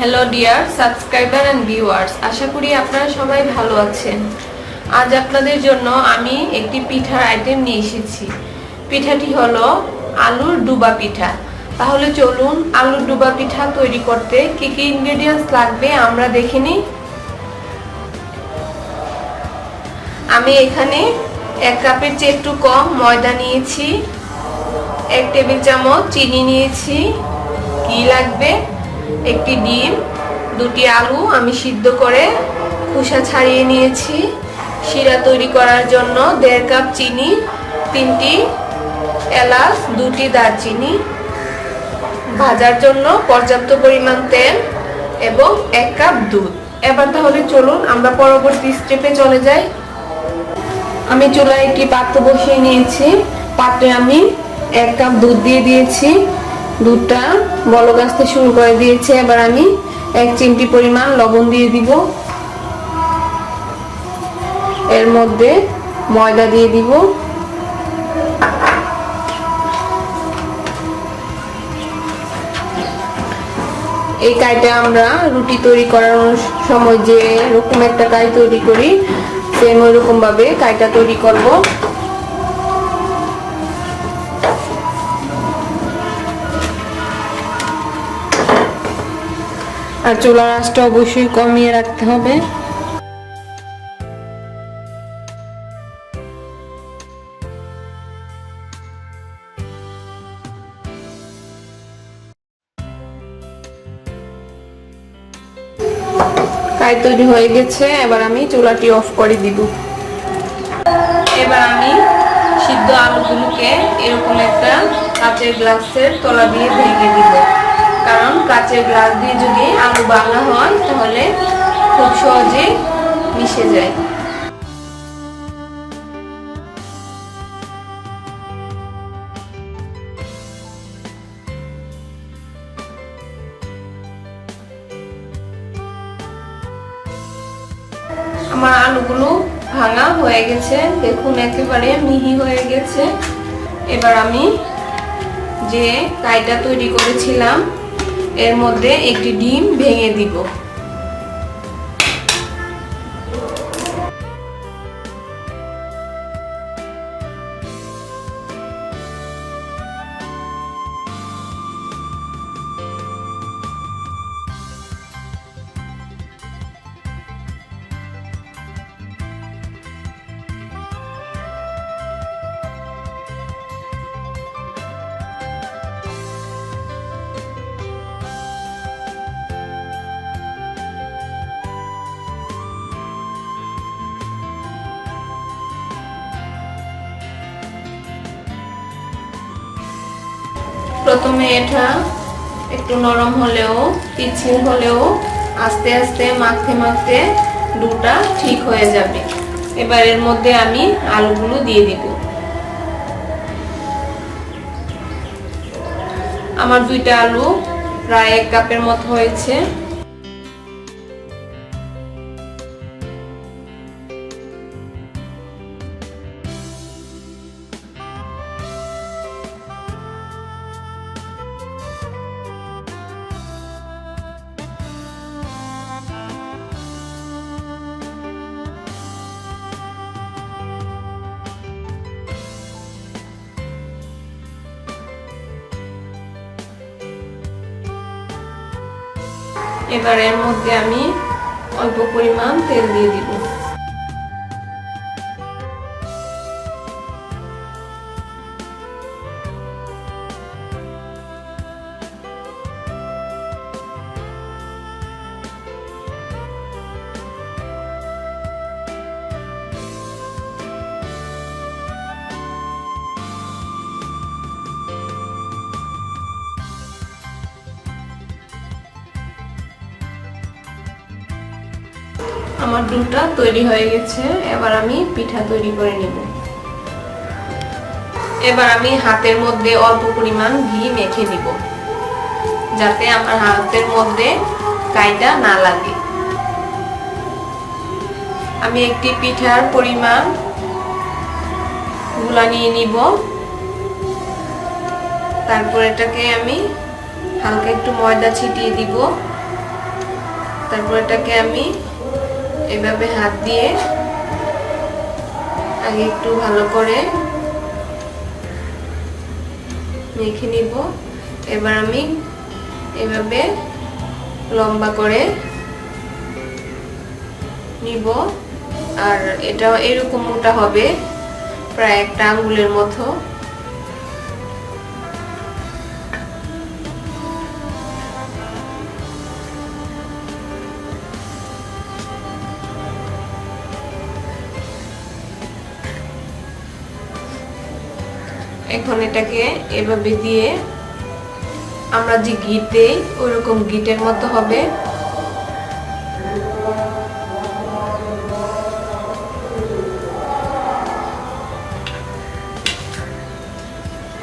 Hello dear subscriber and viewers আশা করি আপনারা সবাই ভালো আছেন। আজ আপনাদের জন্য আমি একটি পিঠার আইটেম নিয়ে এসেছি। পিঠাটি হলো আলুর ডুবা পিঠা। তাহলে চলুন আলুর ডুবা পিঠা তৈরি করতে কি কি ইনগ্রেডিয়েন্টস লাগবে আমরা দেখে নিই। আমি এখানে এক কাপের চেয়ে একটু কম ময়দা নিয়েছি। এক টেবিল চামচ চিনি নিয়েছি। কি লাগবে? একটি ডিম, দুটি আলু আমি সিদ্ধ করে খোসা ছাড়িয়ে নিয়েছি। শিরা তৈরি করার জন্য দেড় কাপ চিনি, তিনটি এলাচ, দুটি দারচিনি। ভাজার জন্য পর্যাপ্ত পরিমাণ তেল এবং এক কাপ দুধ। এবার তাহলে চলুন আমরা পরবর্তী স্টেপে চলে যাই। আমি চুলায় একটি পাত্র বসিয়ে নিয়েছি। পাত্রে আমি এক কাপ দুধ দিয়ে দিয়েছি। দুধটা বলক আসতে শুরু করে দিয়েছে। এবার আমি এক চিমটি পরিমাণ লবণ দিয়ে দিব। এর মধ্যে ময়দা দিয়ে দিব। এই কাইটা আমরা রুটি তৈরি করার সময় যে রকম একটা কাই তৈরি করি সেম ওই রকম ভাবে কাইটা তৈরি করব। আর চুলার আঁচটা অবশ্যই কমিয়ে রাখতে হবে। তৈরি হয়ে গেছে, এবার আমি চুলাটি অফ করে দিব। এবার আমি সিদ্ধ আলুগুলোকে এরকম একটা কাঁচের গ্লাসের তলা দিয়ে ভেঙে দিব। কারণ কাঁচের গ্লাস দিয়ে যদি আলু বাংলা হয়, তাহলে খুব সহজে মিশে যায়। আমার আলুগুলো ভাঙা হয়ে গেছে। দেখুন, একেবারে মিহি হয়ে গেছে। এবার আমি যে কাইটা তৈরি করেছিলাম এর মধ্যে একটি ডিম ভেঙে দিব। প্রথমে এটা একটু নরম হলেও পিছিল হলেও আস্তে আস্তে, মাখতে মাখতে ডুটা ঠিক হয়ে যাবে। এবার এর মধ্যে আমি আলুগুলো দিয়ে দিব। আমার দুইটা আলু প্রায় এক কাপের মতো হয়েছে। এবার এর মধ্যে আমি অল্প পরিমাণ তেল দিয়ে দিব। আমার ডুটা তৈরি হয়ে গেছে, এবার আমি পিঠা তৈরি করে নেব। এবার আমি হাতের মধ্যে অল্প পরিমাণ ঘি মেখে নিব, যাতে আমার হাতের মধ্যে কাইটা না লাগে। আমি একটি পিঠার পরিমাণগুলা নিয়ে নিব। তারপর এটাকে আমি হালকা একটু ময়দা ছিটিয়ে দিব। তারপর এটাকে আমি এভাবে হাত দিয়ে আগে একটু ভালো করে মেখে নিব। এবার আমি এভাবে লম্বা করে নিব। আর এটা এরকম মোটা হবে, প্রায় একটা আঙ্গুলের মতো। এখন এটাকে এভাবে দিয়ে আমরা যে গিট দেই ওইরকম গিটের মতো হবে।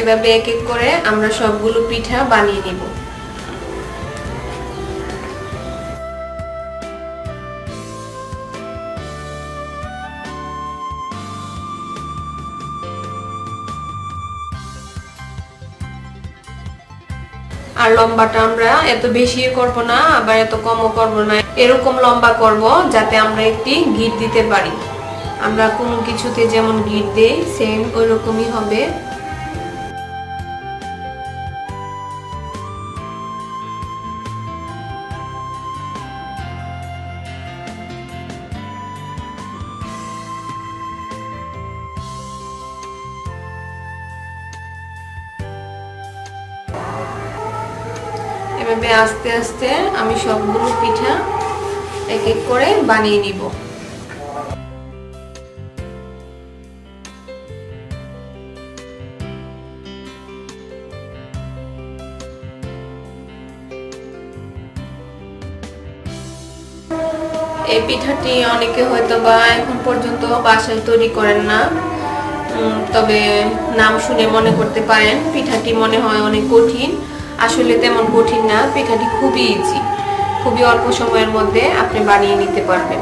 এভাবে এক এক করে আমরা সবগুলো পিঠা বানিয়ে নিব। আর লম্বাটা আমরা এত বেশি করব না, আবার এত কমও করব না। এরকম লম্বা করব যাতে আমরা একটি গিট দিতে পারি। আমরা কোনো কিছুতে যেমন গিট দেই সেম ওই রকমই হবে। এভাবে আস্তে আস্তে আমি সবগুলো পিঠা এক এক করে বানিয়ে নিব। এই পিঠাটি অনেকে হয়তো বা এখন পর্যন্ত বাসায় তৈরি করেন না। তবে নাম শুনে মনে করতে পারেন, পিঠাটি মনে হয় অনেক কঠিন। আসলে তেমন কঠিন না, পিঠাটি খুবই ইজি খুবই অল্প সময়ের মধ্যে আপনি বানিয়ে নিতে পারবেন।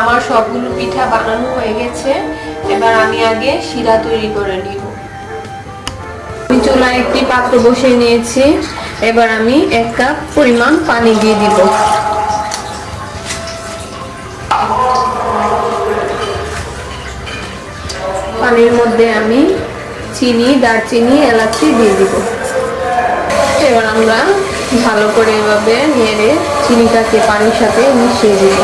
আমার সবগুলো পিঠা বানানো হয়ে গেছে। এবার আমি আগে শিরা তৈরি করে নিব। আমি চুলায় একটি পাত্র বসিয়ে নিয়েছি। এবার আমি এক কাপ পরিমাণ পানি দিয়ে দিব। পানির মধ্যে আমি চিনি, দারচিনি, এলাচি দিয়ে দিব। এবার আমরা ভালো করে এভাবে নেড়ে চিনিটাকে পানির সাথে মিশিয়ে দিব।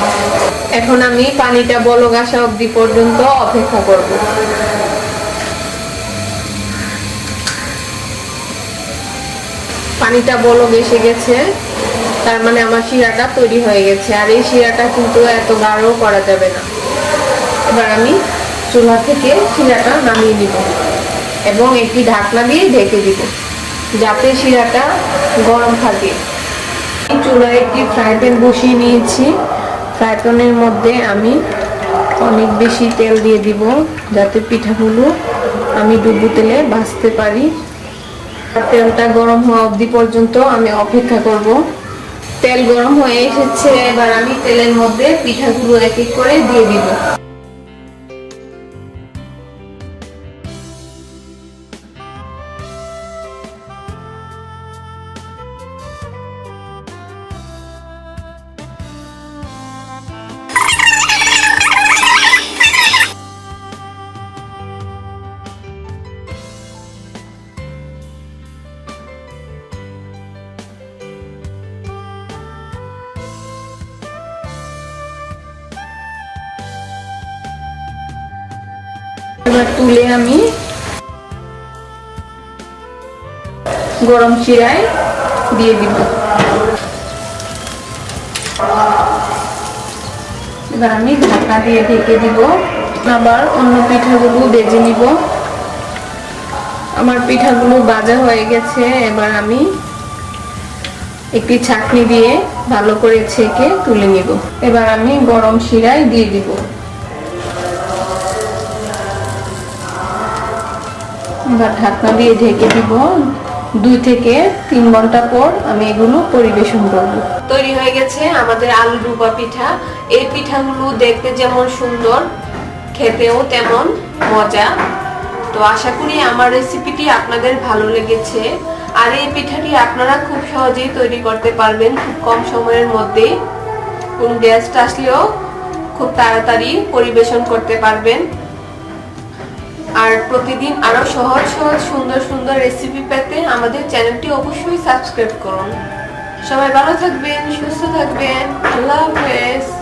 এখন আমি পানিটা বলক আসা অবধি পর্যন্ত অপেক্ষা করব। পানিটা বলক এসে গেছে, তার মানে আমার শিরাটা তৈরি হয়ে গেছে, আর এই শিরাটা কিন্তু এত গাঢ় করা যাবে না। এবার আমি চুলা থেকে শিরাটা নামিয়ে নিব এবং একটি ঢাকনা দিয়ে ঢেকে দিব, যাতে শিরাটা গরম থাকে। চুলায় একটি ফ্রাই প্যান বসিয়ে নিয়েছি। ফ্রাই প্যানের মধ্যে আমি অনেক বেশি তেল দিয়ে দিব, যাতে পিঠাগুলো আমি ডুবু তেলে ভাজতে পারি। তেলটা গরম হওয়া অবধি পর্যন্ত আমি অপেক্ষা করব। তেল গরম হয়ে এসেছে, এবার আমি তেলের মধ্যে পিঠাগুলো এক এক করে দিয়ে দিব। এবার তুলে আমি গরম চিরায় দিয়ে দিব। এবার আমি ঢাকা দিয়ে ঢেকে দিব। আবার অন্য পিঠাগুলো বেজে নিব। আমার পিঠাগুলো বাজা হয়ে গেছে। এবার আমি একটি ছাকনি দিয়ে ভালো করে ছেঁকে তুলে নিব। এবার আমি গরম শিরায় দিয়ে দিব। এবার ঢাকনা দিয়ে ঢেকে দিব। দুই থেকে তিন ঘণ্টা পর আমি এগুলো পরিবেশন করব। তৈরি হয়ে গেছে আমাদের আলু ডুবা পিঠা। এই পিঠাগুলো দেখতে যেমন সুন্দর, খেতেও তেমন মজা। তো আশা করি আমার রেসিপিটি আপনাদের ভালো লেগেছে। আর এই পিঠাটি আপনারা খুব সহজেই তৈরি করতে পারবেন খুব কম সময়ের মধ্যে কোন গেস্ট আসলেও খুব তাড়াতাড়ি পরিবেশন করতে পারবেন। আর প্রতিদিন আরও সহজ সহজ, সুন্দর সুন্দর রেসিপি পেতে আমাদের চ্যানেলটি অবশ্যই সাবস্ক্রাইব করুন। সবাই ভালো থাকবেন, সুস্থ থাকবেন। আল্লাহ হাফেজ।